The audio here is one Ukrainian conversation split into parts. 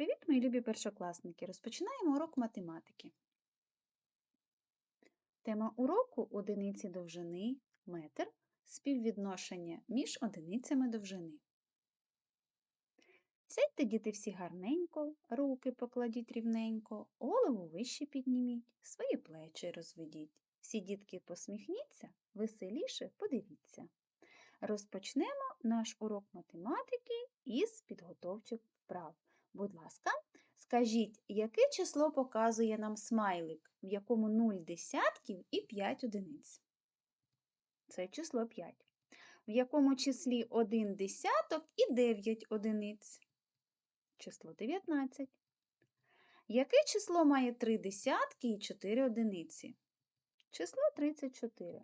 Привіт, мої любі першокласники! Розпочинаємо урок математики. Тема уроку одиниці довжини, метр, співвідношення між одиницями довжини. Сядьте, діти, всі гарненько, руки покладіть рівненько, голову вище підніміть, свої плечі розведіть. Всі дітки посміхніться, веселіше подивіться. Розпочнемо наш урок математики із підготовчих вправ. Будь ласка, скажіть, яке число показує нам смайлик, в якому 0 десятків і 5 одиниць? Це число 5. В якому числі 1 десяток і 9 одиниць? Число 19. Яке число має 3 десятки і 4 одиниці? Число 34.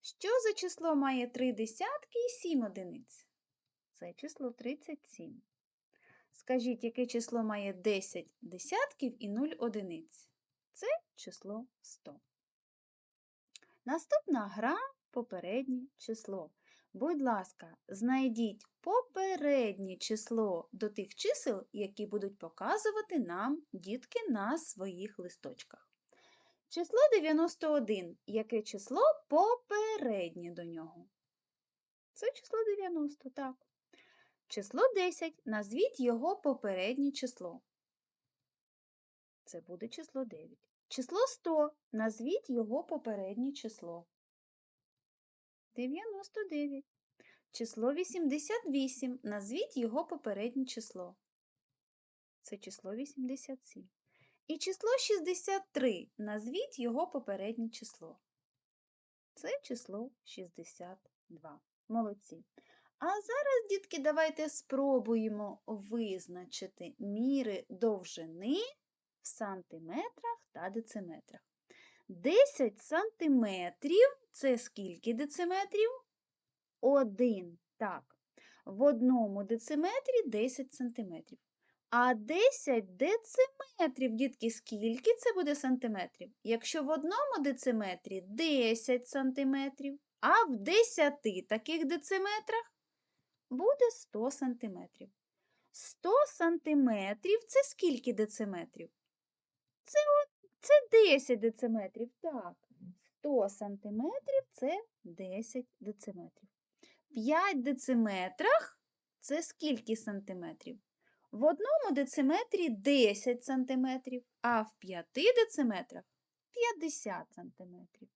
Що за число має 3 десятки і 7 одиниць? Це число 37. Скажіть, яке число має 10 десятків і 0 одиниць? Це число 100. Наступна гра попереднє число. Будь ласка, знайдіть попереднє число до тих чисел, які будуть показувати нам дітки на своїх листочках. Число 91. Яке число попереднє до нього? Це число 90, так. Число 10. Назвіть його попереднє число. Це буде число 9. Число 100. Назвіть його попереднє число. 99. Число 88. Назвіть його попереднє число. Це число 87. І число 63. Назвіть його попереднє число. Це число 62. Молодці. А зараз, дітки, давайте спробуємо визначити міри довжини в сантиметрах та дециметрах. 10 сантиметрів це скільки дециметрів? Один. Так. В одному дециметрі 10 сантиметрів. А 10 дециметрів, дітки, скільки це буде сантиметрів? Якщо в одному дециметрі 10 сантиметрів, а в 10 таких дециметрах буде 100 сантиметрів. 100 сантиметрів це скільки дециметрів? Це, це 10 дециметрів. Так, 100 сантиметрів це 10 дециметрів. 5 дециметрах це скільки сантиметрів? В одному дециметрі 10 сантиметрів, а в 5 дециметрах 50 сантиметрів.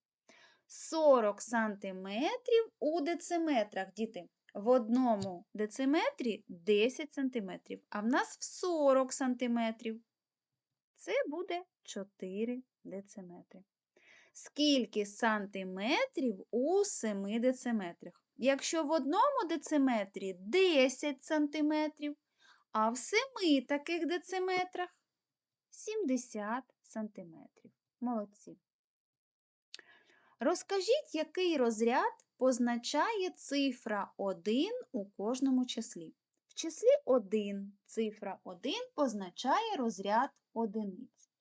40 сантиметрів у дециметрах, діти. В одному дециметрі 10 сантиметрів, а в нас в 40 сантиметрів. Це буде 4 дециметри. Скільки сантиметрів у 7 дециметрах? Якщо в одному дециметрі 10 сантиметрів, а в 7 таких дециметрах 70 сантиметрів. Молодці. Розкажіть, який розряд позначає цифра 1 у кожному числі. В числі 1 цифра 1 позначає розряд одиниць.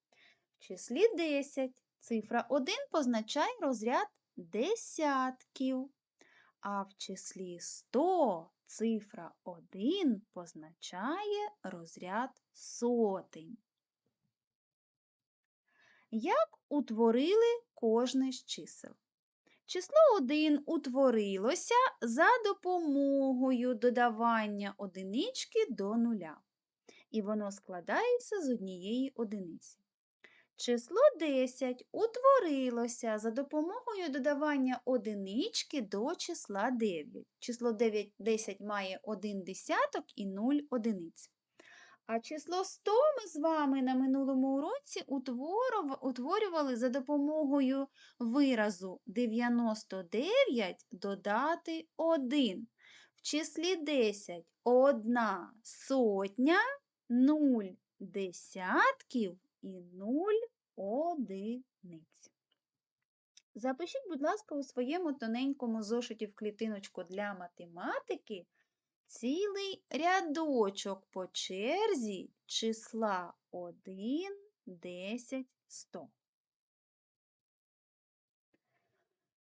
В числі 10 цифра 1 позначає розряд десятків. А в числі 100 цифра 1 позначає розряд сотень. Як утворили кожне з чисел? Число 1 утворилося за допомогою додавання одинички до нуля. І воно складається з однієї одиниці. Число 10 утворилося за допомогою додавання одинички до числа 9. Число 9 10 має 1 десяток і 0 одиниць. А число 100 ми з вами на минулому уроці утворювали за допомогою виразу 99 додати 1. В числі 10 одна сотня, 0 десятків і 0 одиниць. Запишіть, будь ласка, у своєму тоненькому зошиті в клітиночку для математики цілий рядочок по черзі числа 1, 10, 100.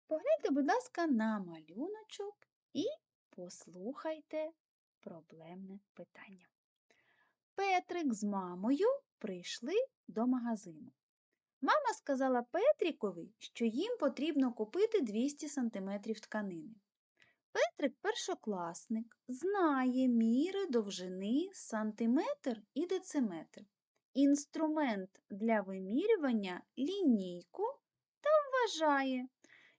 Погляньте, будь ласка, на малюночок і послухайте проблемне питання. Петрик з мамою прийшли до магазину. Мама сказала Петрікові, що їм потрібно купити 200 см тканини. Петрик першокласник, знає міри довжини сантиметр і дециметр, інструмент для вимірювання лінійку та вважає,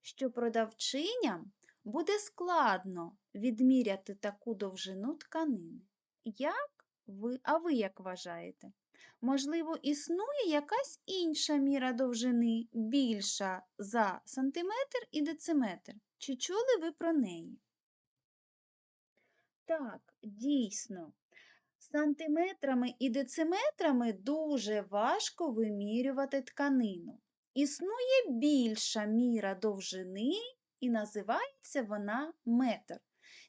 що продавчиням буде складно відміряти таку довжину тканини. Як ви, а ви як вважаєте? Можливо, існує якась інша міра довжини більша за сантиметр і дециметр? Чи чули ви про неї? Так, дійсно, сантиметрами і дециметрами дуже важко вимірювати тканину. Існує більша міра довжини і називається вона метр.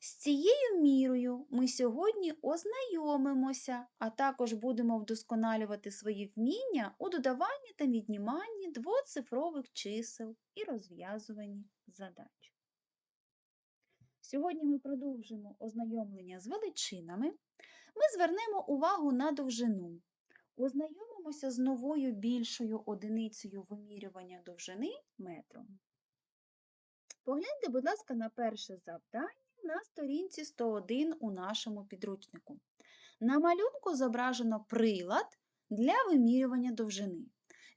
З цією мірою ми сьогодні ознайомимося, а також будемо вдосконалювати свої вміння у додаванні та відніманні двоцифрових чисел і розв'язуванні задач. Сьогодні ми продовжимо ознайомлення з величинами. Ми звернемо увагу на довжину. Ознайомимося з новою більшою одиницею вимірювання довжини метром. Погляньте, будь ласка, на перше завдання на сторінці 101 у нашому підручнику. На малюнку зображено прилад для вимірювання довжини.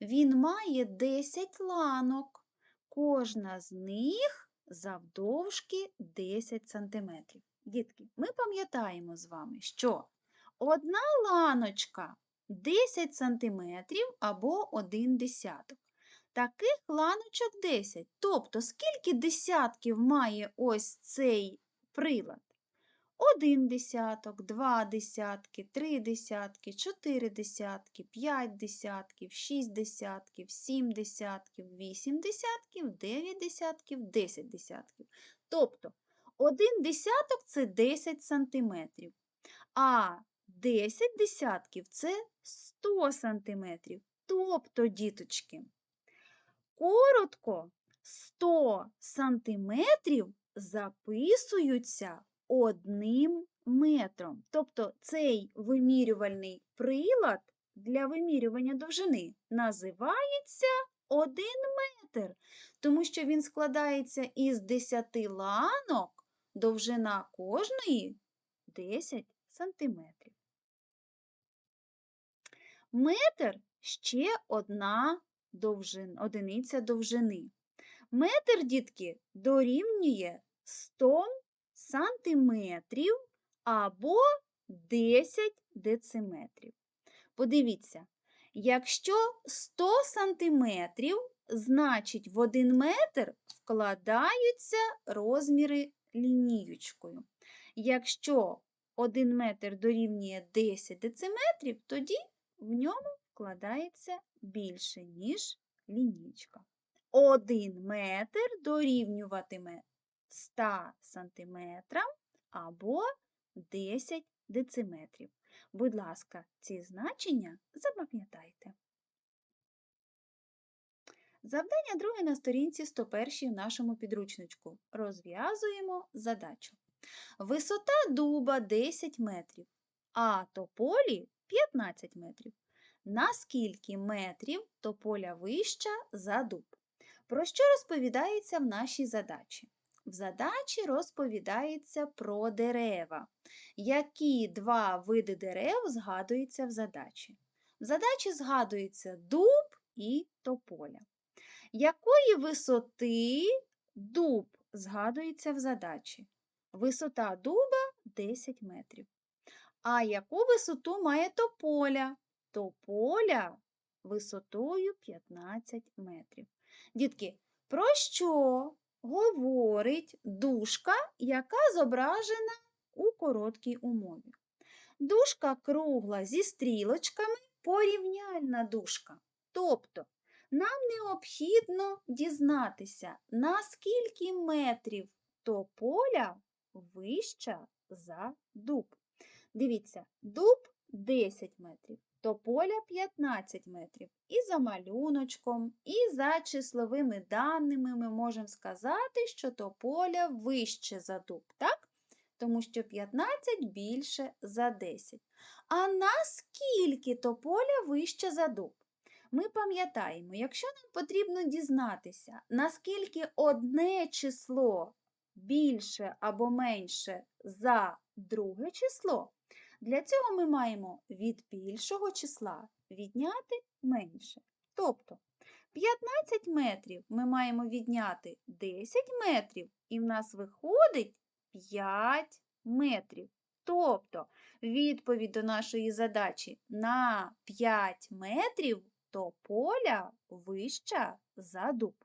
Він має 10 ланок. Кожна з них завдовжки 10 см. Дітки, ми пам'ятаємо з вами, що одна ланочка 10 см або 1 десяток. Таких ланочок 10. Тобто, скільки десятків має ось цей прилад? Один десяток, два десятки, три десятки, чотири десятки, п'ять десятків, шість десятків, сім десятків, вісім десятків, дев'ять десятків, десять десятків. Тобто один десяток це 10 сантиметрів, а 10 десятків це 100 сантиметрів. Тобто, діточки, коротко 100 сантиметрів записуються одним метром. Тобто цей вимірювальний прилад для вимірювання довжини називається 1 метр, тому що він складається із 10 ланок, довжина кожної 10 сантиметрів. Метр ще одна довжин, одиниця довжини. Метр, дітки, дорівнює 100 сантиметрів або 10 дециметрів. Подивіться, якщо 100 сантиметрів, значить в 1 метр вкладаються розміри лінієчкою. Якщо 1 метр дорівнює 10 дециметрів, тоді в ньому вкладається більше, ніж лінійка. 1 метр дорівнюватиме 100 сантиметрам або 10 дециметрів. Будь ласка, ці значення запам'ятайте. Завдання друге на сторінці 101 в нашому підручничку. Розв'язуємо задачу. Висота дуба 10 метрів, а тополі 15 метрів. На скільки метрів тополя вища за дуб? Про що розповідається в нашій задачі? В задачі розповідається про дерева. Які два види дерев згадуються в задачі? В задачі згадується дуб і тополя. Якої висоти дуб згадується в задачі? Висота дуба 10 метрів. А яку висоту має тополя? Тополя висотою 15 метрів. Дітки, про що говорить дужка, яка зображена у короткій умові? Дужка кругла зі стрілочками порівняльна дужка. Тобто нам необхідно дізнатися, наскільки метрів тополя вища за дуб. Дивіться, дуб 10 метрів, тополя 15 метрів. І за малюночком, і за числовими даними ми можемо сказати, що тополя вище за дуб. так? тому що 15 більше за 10. А наскільки то поля вище за дуб? Ми пам'ятаємо, якщо нам потрібно дізнатися, наскільки одне число більше або менше за друге число, для цього ми маємо від більшого числа відняти менше. Тобто 15 метрів ми маємо відняти 10 метрів, і в нас виходить 5 метрів. Тобто відповідь до нашої задачі на 5 метрів то поля вища за дуб.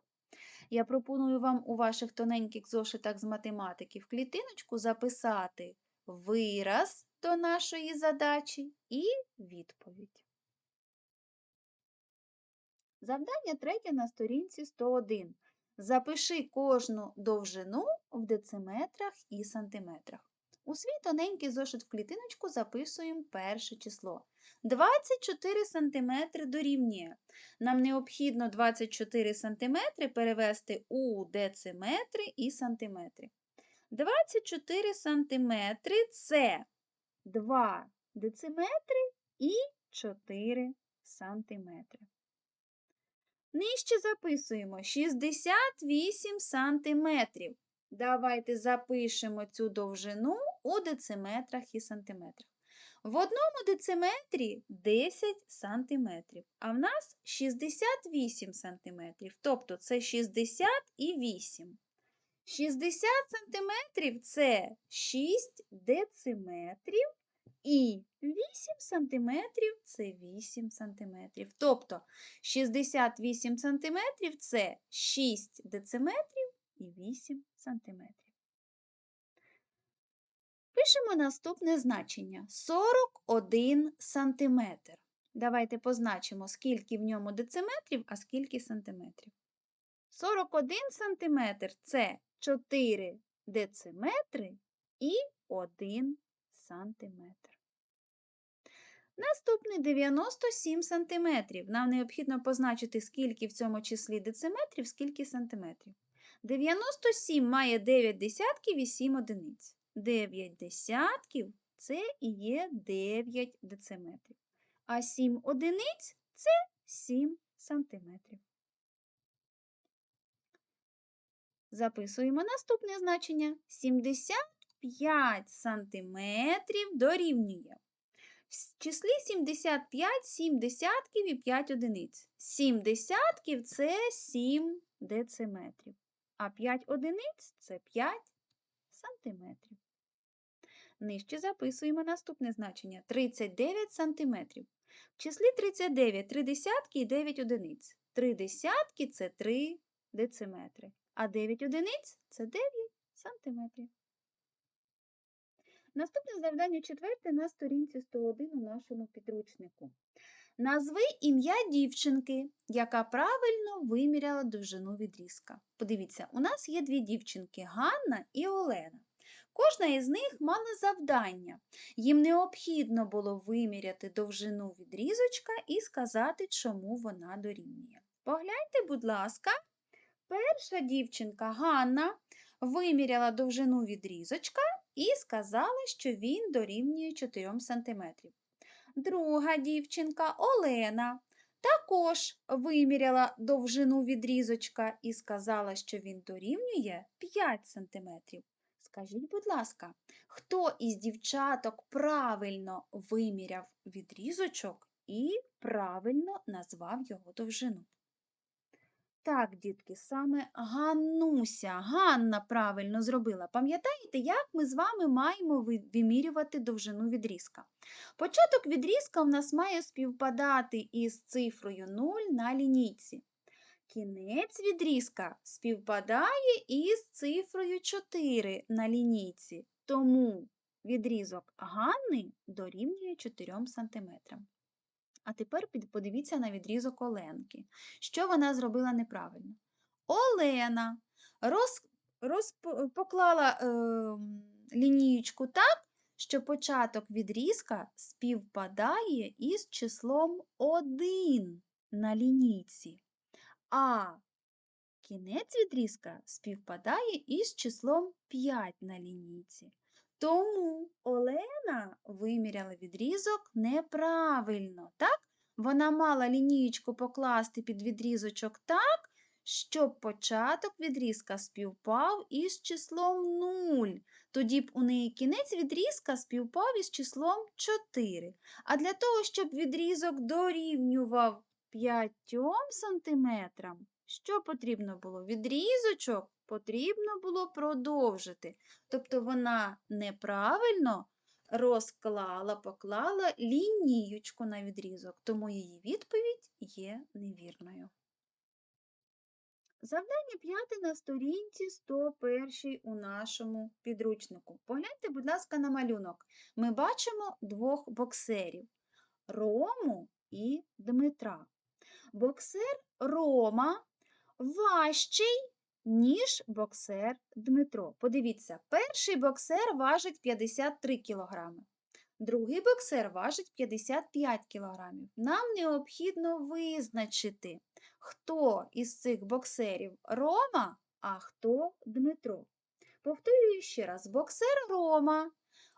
Я пропоную вам у ваших тоненьких зошитах з математики в клітиночку записати вираз до нашої задачі і відповідь. Завдання третє на сторінці 101. Запиши кожну довжину в дециметрах і сантиметрах. У свій тоненький зошит в клітиночку записуємо перше число. 24 см дорівнює. Нам необхідно 24 см перевести у дециметри і сантиметри. 24 см це 2 дециметри і 4 сантиметри. Нижче записуємо 68 сантиметрів. Давайте запишемо цю довжину у дециметрах і сантиметрах. В одному дециметрі 10 сантиметрів, а в нас 68 сантиметрів, тобто це 60 і 8. 60 сантиметрів це 6 дециметрів і 8 сантиметрів це 8 сантиметрів. Тобто 68 сантиметрів це 6 дециметрів і 8 сантиметрів. Пишемо наступне значення 41 сантиметр. Давайте позначимо, скільки в ньому дециметрів, а скільки сантиметрів. 41 сантиметр це 4 дециметри і 1 сантиметр. Наступний 97 сантиметрів. Нам необхідно позначити, скільки в цьому числі дециметрів, скільки сантиметрів. 97 має 9 десятків і 7 одиниць. 9 десятків це і є 9 дециметрів. А 7 одиниць це 7 сантиметрів. Записуємо наступне значення. 75 сантиметрів дорівнює. В числі 75 7 десятків і 5 одиниць. 7 десятків це 7 дециметрів, а 5 одиниць це 5 сантиметрів. Нижче записуємо наступне значення 39 сантиметрів. В числі 39 3 десятки і 9 одиниць. 3 десятки це 3 дециметри, а 9 одиниць це 9 сантиметрів. Наступне завдання четверте на сторінці 101 у нашому підручнику. Назви ім'я дівчинки, яка правильно виміряла довжину відрізка. Подивіться, у нас є дві дівчинки Ганна і Олена. Кожна із них мала завдання. Їм необхідно було виміряти довжину відрізочка і сказати, чому вона дорівнює. Погляньте, будь ласка, перша дівчинка Ганна виміряла довжину відрізочка і сказала, що він дорівнює 4 см. Друга дівчинка Олена також виміряла довжину відрізочка і сказала, що він дорівнює 5 см. Скажіть, будь ласка, хто із дівчаток правильно виміряв відрізочок і правильно назвав його довжину? Так, дітки, саме Ганнуся, Ганна правильно зробила. Пам'ятаєте, як ми з вами маємо вимірювати довжину відрізка? Початок відрізка в нас має співпадати із цифрою 0 на лінійці. Кінець відрізка співпадає із цифрою 4 на лінійці, тому відрізок Ганни дорівнює 4 см. А тепер подивіться на відрізок Оленки. Що вона зробила неправильно? Олена роз, роз, е, лінієчку так, що початок відрізка співпадає із числом 1 на лінійці, а кінець відрізка співпадає із числом 5 на лінійці. Тому Олена виміряла відрізок неправильно, так? Вона мала лінієчку покласти під відрізочок так, щоб початок відрізка співпав із числом 0. Тоді б у неї кінець відрізка співпав із числом 4. А для того, щоб відрізок дорівнював 5 сантиметрам, що потрібно було? Відрізочок потрібно було продовжити. Тобто вона неправильно розклала, поклала лінієчку на відрізок, тому її відповідь є невірною. Завдання п'яте на сторінці 101 у нашому підручнику. Погляньте, будь ласка, на малюнок. Ми бачимо двох боксерів Рому і Дмитра. Боксер Рома важчий, ніж боксер Дмитро. Подивіться, перший боксер важить 53 кілограми. Другий боксер важить 55 кілограмів. Нам необхідно визначити, хто із цих боксерів Рома, а хто Дмитро. Повторюю ще раз: боксер Рома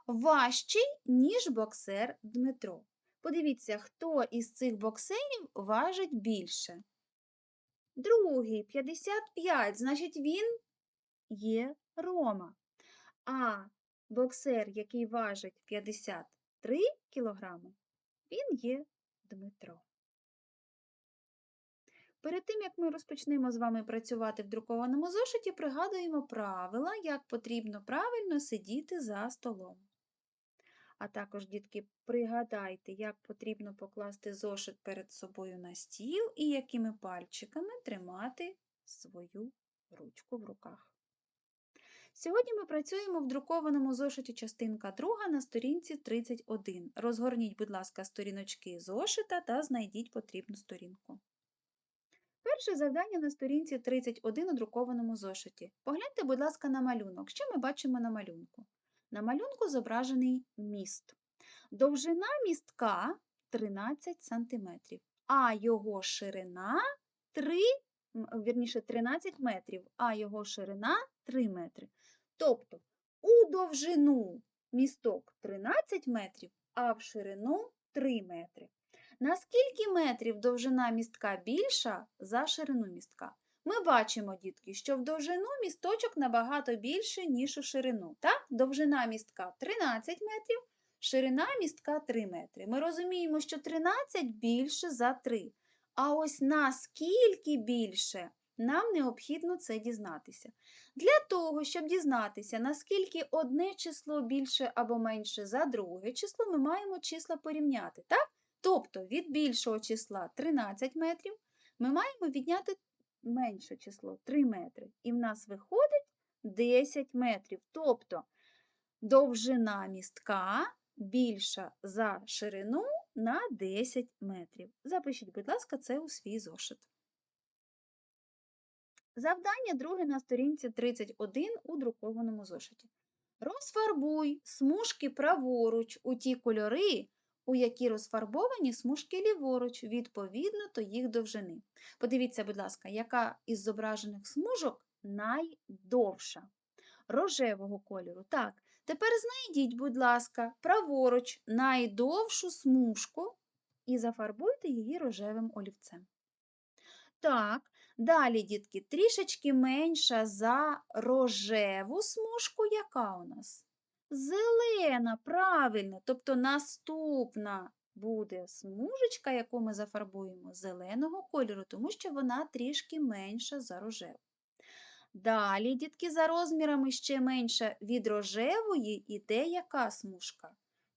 важчий, ніж боксер Дмитро. Подивіться, хто із цих боксерів важить більше. Другий 55, значить, він є Рома. А боксер, який важить 53 кілограми, він є Дмитро. Перед тим, як ми розпочнемо з вами працювати в друкованому зошиті, пригадуємо правила, як потрібно правильно сидіти за столом. А також, дітки, пригадайте, як потрібно покласти зошит перед собою на стіл і якими пальчиками тримати свою ручку в руках. Сьогодні ми працюємо в друкованому зошиті частинка 2 на сторінці 31. Розгорніть, будь ласка, сторіночки зошита та знайдіть потрібну сторінку. Перше завдання на сторінці 31 у друкованому зошиті. Погляньте, будь ласка, на малюнок. Що ми бачимо на малюнку? На малюнку зображений міст. Довжина містка 13 см, а його ширина 3, вірніше, 13 метрів, а його ширина 3 метри. Тобто у довжину місток 13 метрів, а в ширину 3 метри. На скільки метрів довжина містка більша за ширину містка? Ми бачимо, дітки, що в довжину місточок набагато більше, ніж у ширину. Так? Довжина містка 13 метрів, ширина містка 3 метри. Ми розуміємо, що 13 більше за 3. А ось наскільки більше, нам необхідно це дізнатися. Для того, щоб дізнатися, наскільки одне число більше або менше за друге число, ми маємо числа порівняти. так? Тобто від більшого числа 13 метрів ми маємо відняти менше число 3 метри. І в нас виходить 10 метрів. Тобто довжина містка більша за ширину на 10 метрів. Запишіть, будь ласка, це у свій зошит. Завдання друге на сторінці 31 у друкованому зошиті. Розфарбуй смужки праворуч у ті кольори, у які розфарбовані смужки ліворуч, відповідно до їх довжини. Подивіться, будь ласка, яка із зображених смужок найдовша. Рожевого кольору. Так, тепер знайдіть, будь ласка, праворуч найдовшу смужку і зафарбуйте її рожевим олівцем. Так, далі, дітки, трішечки менша за рожеву смужку, яка у нас? Зелена, правильно, тобто наступна буде смужечка, яку ми зафарбуємо, зеленого кольору, тому що вона трішки менша за рожеву. Далі, дітки, за розмірами ще менша від рожевої іде яка смужка?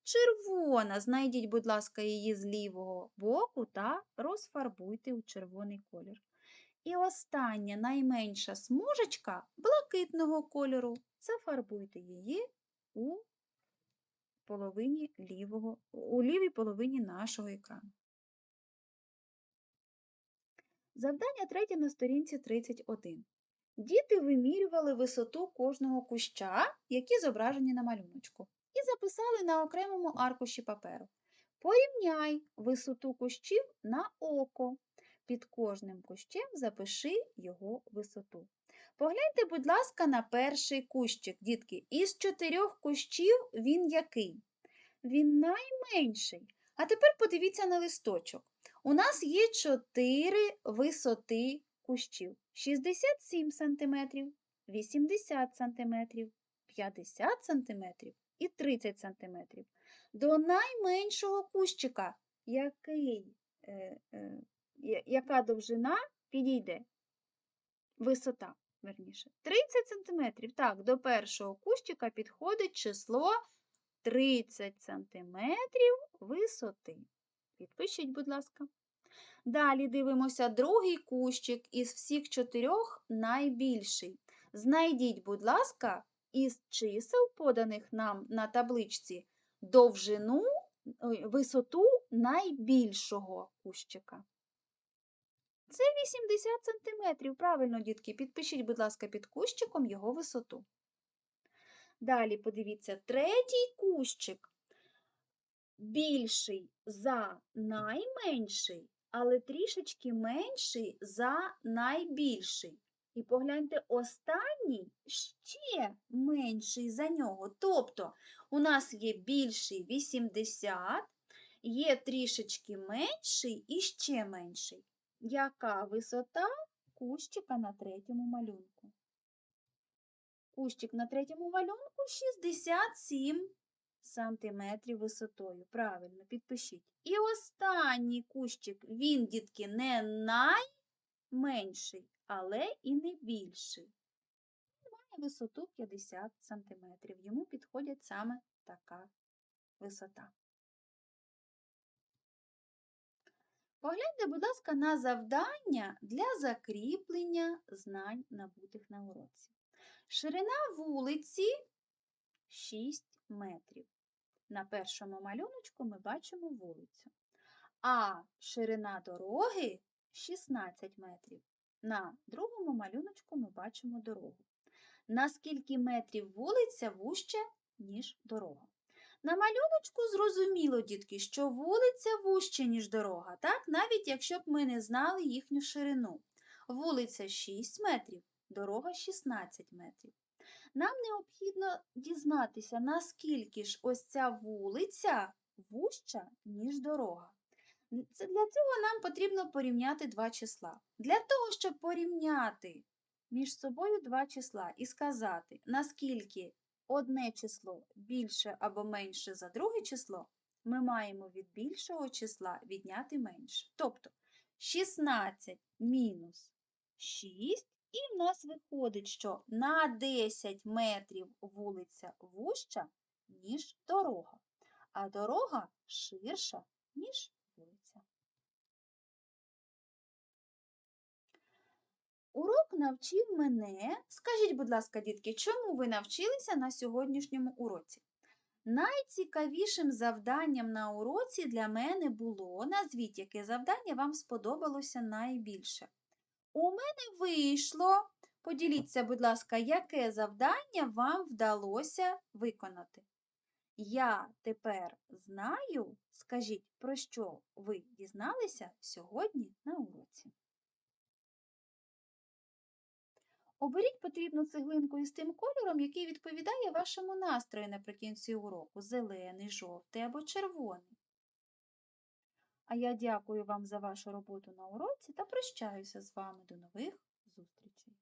Червона. Знайдіть, будь ласка, її з лівого боку та розфарбуйте у червоний колір. І остання найменша смужечка блакитного кольору. Зафарбуйте її у половині лівого, у лівій половині нашого екрану. Завдання третє на сторінці 31. Діти вимірювали висоту кожного куща, які зображені на малюночку, і записали на окремому аркуші паперу. Порівняй висоту кущів на око. Під кожним кущем запиши його висоту. Погляньте, будь ласка, на перший кущик, дітки. Із чотирьох кущів він який? Він найменший. А тепер подивіться на листочок. У нас є чотири висоти кущів: 67 см, 80 см, 50 см і 30 см. До найменшого кущика, який, е, е, яка довжина підійде? Висота, верніше. 30 см. Так, до першого кущика підходить число 30 см висоти. Підпишіть, будь ласка. Далі дивимося другий кущик із всіх чотирьох найбільший. Знайдіть, будь ласка, із чисел, поданих нам на табличці, довжину, висоту найбільшого кущика. Це 80 см. Правильно, дітки, підпишіть, будь ласка, під кущиком його висоту. Далі подивіться, третій кущик більший за найменший, але трішечки менший за найбільший. І погляньте, останній ще менший за нього. Тобто у нас є більший 80, є трішечки менший і ще менший. Яка висота кущика на третьому малюнку? Кущик на третьому малюнку 67 сантиметрів висотою. Правильно, підпишіть. І останній кущик, він, дітки, не найменший, але і не більший. Має висоту 50 сантиметрів. Йому підходить саме така висота. Погляньте, будь ласка, на завдання для закріплення знань, набутих на уроці. Ширина вулиці 6 метрів. На першому малюночку ми бачимо вулицю. А ширина дороги 16 метрів. На другому малюночку ми бачимо дорогу. На скільки метрів вулиця вужче, ніж дорога? На малюночку зрозуміло, дітки, що вулиця вужче, ніж дорога, так? навіть якщо б ми не знали їхню ширину. Вулиця 6 метрів, дорога 16 метрів. Нам необхідно дізнатися, наскільки ж ось ця вулиця вужча, ніж дорога. Для цього нам потрібно порівняти два числа. Для того, щоб порівняти між собою два числа і сказати, наскільки одне число більше або менше за друге число, ми маємо від більшого числа відняти менше. Тобто 16 мінус 6, і в нас виходить, що на 10 метрів вулиця вужча, ніж дорога, а дорога ширша, ніж Урок навчив мене. Скажіть, будь ласка, дітки, чому ви навчилися на сьогоднішньому уроці? Найцікавішим завданням на уроці для мене було назвіть, яке завдання вам сподобалося найбільше. У мене вийшло. Поділіться, будь ласка, яке завдання вам вдалося виконати. Я тепер знаю, скажіть, про що ви дізналися сьогодні на уроці. Оберіть потрібну цеглинку із тим кольором, який відповідає вашому настрою наприкінці уроку зелений, жовтий або червоний. А я дякую вам за вашу роботу на уроці та прощаюся з вами до нових зустрічей.